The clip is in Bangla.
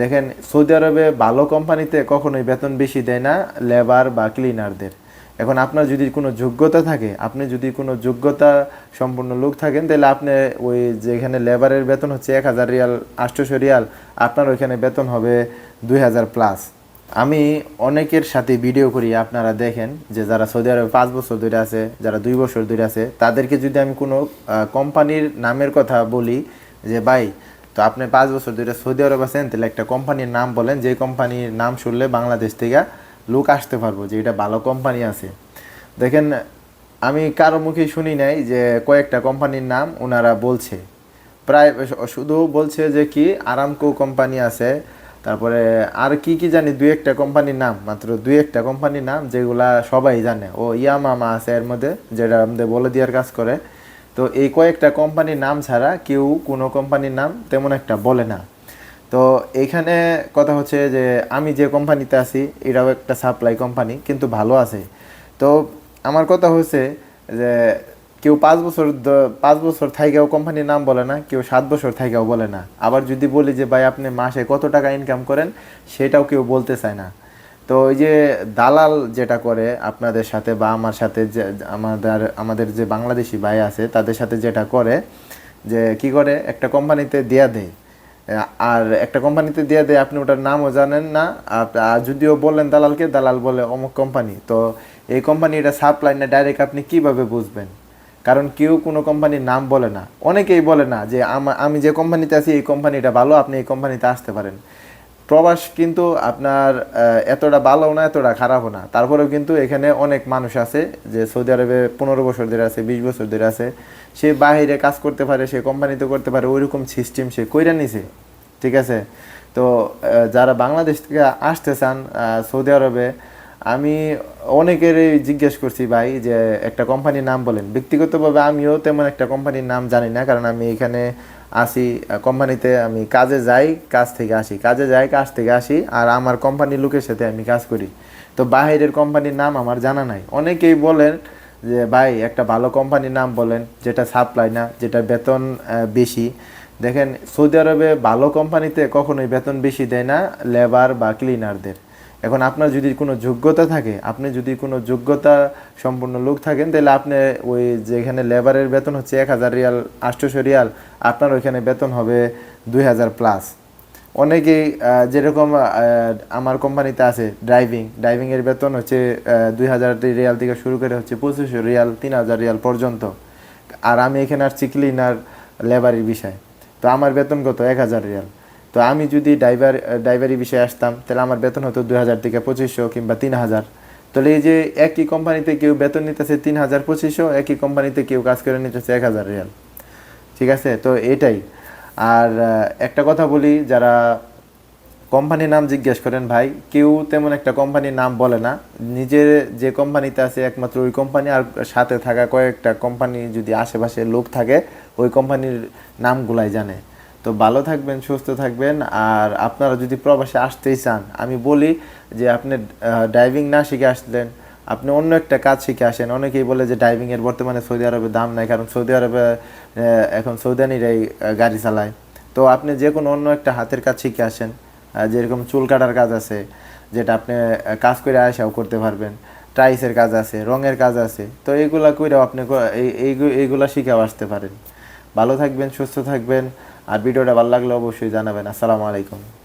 দেখেন, সৌদি আরবে ভালো কোম্পানিতে কখনোই বেতন বেশি দেয় না লেবার বা ক্লিনারদের। এখন আপনার যদি কোনো যোগ্যতা থাকে, আপনি যদি কোনো যোগ্যতা সম্পূর্ণ লোক থাকেন, তাহলে আপনি ওই যেখানে লেবারের বেতন হচ্ছে এক হাজার রিয়াল, আটশোশো রিয়াল, আপনার ওইখানে বেতন হবে দুই হাজার প্লাস। আমি অনেকের সাথে ভিডিও করি, আপনারা দেখেন যে যারা সৌদি আরবে পাঁচ বছর ধরে আছে, যারা দুই বছর ধরে আছে, তাদেরকে যদি আমি কোনো কোম্পানির নামের কথা বলি, যে ভাই তো আপনি পাঁচ বছর ধরে সৌদি আরব আছেন, তাহলে একটা কোম্পানির নাম বলেন, যে কোম্পানির নাম শুনলে বাংলাদেশ থেকে লোক আসতে পারব যে এটা ভালো কোম্পানি আছে। দেখেন, আমি কারও মুখে শুনি নাই যে কয়েকটা কোম্পানির নাম ওনারা বলছে। প্রায় শুধু বলছে যে কি, আরামকো কোম্পানি আছে, তারপরে আর কি কি জানি দুই একটা কোম্পানির নাম, মাত্র দুই একটা কোম্পানির নাম যেগুলা সবাই জানে। ও ইয়ামামা আছে এর মধ্যে, যেটা আমাদের বলে দেওয়ার কাজ করে। তো এই কয়েকটা কোম্পানির নাম ছাড়া কেউ কোনো কোম্পানির নাম তেমন একটা বলে না। তো এইখানে কথা হচ্ছে যে আমি যে কোম্পানিতে আছি, এটাও একটা সাপ্লাই কোম্পানি কিন্তু ভালো আছে। তো আমার কথা হচ্ছে যে কেউ পাঁচ বছর পাঁচ বছর থাইকেও কোম্পানির নাম বলে না, কেউ সাত বছর থাইকেও বলে না। আবার যদি বলি যে, ভাই, আপনি মাসে কত টাকা ইনকাম করেন? সেটাও কেউ বলতে চায় না। তো ওই যে দালাল যেটা করে আপনাদের সাথে বা আমার সাথে যে, আমাদের আমাদের যে বাংলাদেশি ভাই আছে, তাদের সাথে যেটা করে, যে কি করে? একটা কোম্পানিতে দেয়া দেয়। আর একটা কোম্পানিতে দিয়ে দেয়, আপনি ওটার নামও জানেন না। আর যদিও বললেন দালালকে, দালাল বলে অমুক কোম্পানি। তো এই কোম্পানি এটা সাপ্লাই না ডাইরেক্ট আপনি কীভাবে বুঝবেন? কারণ কেউ কোনো কোম্পানির নাম বলে না। অনেকেই বলে না যে, আমা- আমি যে কোম্পানিতে আছি, এই কোম্পানিটা ভালো, আপনি এই কোম্পানিতে আসতে পারেন। প্রবাস কিন্তু আপনার এতটা ভালো না, এতটা খারাপও না। তারপরেও কিন্তু এখানে অনেক মানুষ আছে যে সৌদি আরবে পনেরো বছর ধরে আছে, বিশ বছর ধরে আছে। সে বাইরে কাজ করতে পারে, সে কোম্পানিতে করতে পারে, ওইরকম সিস্টেম সে কইরা নিছে, ঠিক আছে? তো যারা বাংলাদেশ থেকে আসতে চান সৌদি আরবে আমি অনেকেরই জিজ্ঞেস করছি ভাই যে একটা কোম্পানির নাম বলেন। ব্যক্তিগতভাবে আমিও তেমন একটা কোম্পানির নাম জানি না, কারণ আমি এখানে আসি কোম্পানিতে আমি কাজে যাই, কাজ থেকে আসি, কাজে যাই, কাজ থেকে আসি, আর আমার কোম্পানির লোকের সাথে আমি কাজ করি। তো বাইরের কোম্পানির নাম আমার জানা নাই। অনেকেই বলেন যে, ভাই, একটা ভালো কোম্পানির নাম বলেন, যেটা সাপ্লাই না, যেটা বেতন বেশি। দেখেন, সৌদি আরবে ভালো কোম্পানিতে কখনোই বেতন বেশি দেয় না লেবার বা ক্লিনারদের এখন আপনার যদি কোনো যোগ্যতা থাকে, আপনি যদি কোনো যোগ্যতা সম্পূর্ণ লোক থাকেন, তাহলে আপনি ওই যেখানে লেবারের বেতন হচ্ছে এক হাজার রিয়াল, আটশোশো রিয়াল, আপনার ওইখানে বেতন হবে দুই হাজার প্লাস অনেকেই যেরকম আমার কোম্পানিতে আছে ড্রাইভিং ড্রাইভিংয়ের বেতন হচ্ছে দুই হাজার রিয়াল থেকে শুরু করে হচ্ছে পঁচিশশো রিয়াল, তিন হাজার রিয়াল পর্যন্ত। আর আমি এখানে আসছি ক্লিনার লেবারের বিষয়। তো আমার বেতন কত? এক হাজার রিয়াল। তো আমি যদি ড্রাইভার ড্রাইভারি বিষয়ে আসতাম, তাহলে আমার বেতন হতো দুই হাজার থেকে পঁচিশশো কিংবা তিন হাজার। তাহলে এই যে একই কোম্পানিতে কেউ বেতন নিতেছে তিন হাজার পঁচিশশো, একই কোম্পানিতে কেউ কাজ করে নিতেছে এক হাজার রিয়াল। ঠিক আছে? তো এটাই। আর একটা কথা বলি, যারা কোম্পানির নাম জিজ্ঞেস করেন, ভাই, কেউ তেমন একটা কোম্পানির নাম বলে না। নিজের যে কোম্পানিতে আছে, একমাত্র ওই কোম্পানি আর সাথে থাকা কয়েকটা কোম্পানি যদি আশেপাশে লোক থাকে, ওই কোম্পানির নামগুলাই জানে। তো ভালো থাকবেন, সুস্থ থাকবেন। আর আপনারা যদি প্রবাসে আসতেই চান, আমি বলি যে আপনি ড্রাইভিং না শিখে আসলেন, আপনি অন্য একটা কাজ শিখে আসেন। অনেকেই বলে যে ড্রাইভিং এর বর্তমানে সৌদি আরবে দাম নাই, কারণ সৌদি আরবে এখন সৌদানিরাই গাড়ি চালায়। তো আপনি যে কোনো অন্য একটা হাতের কাজ শিখে আসেন যেরকম চুল কাটার কাজ আছে, যেটা আপনি কাজ করে আসাও করতে পারবেন। টাইসের কাজ আছে, রঙের কাজ আছে, তো এইগুলা কইরাও আপনি এইগুলা শিখেও আসতে পারেন। ভালো থাকবেন, সুস্থ থাকবেন। আর ভিডিওটা ভালো লাগলে অবশ্যই জানাবেন। আসসালামু আলাইকুম।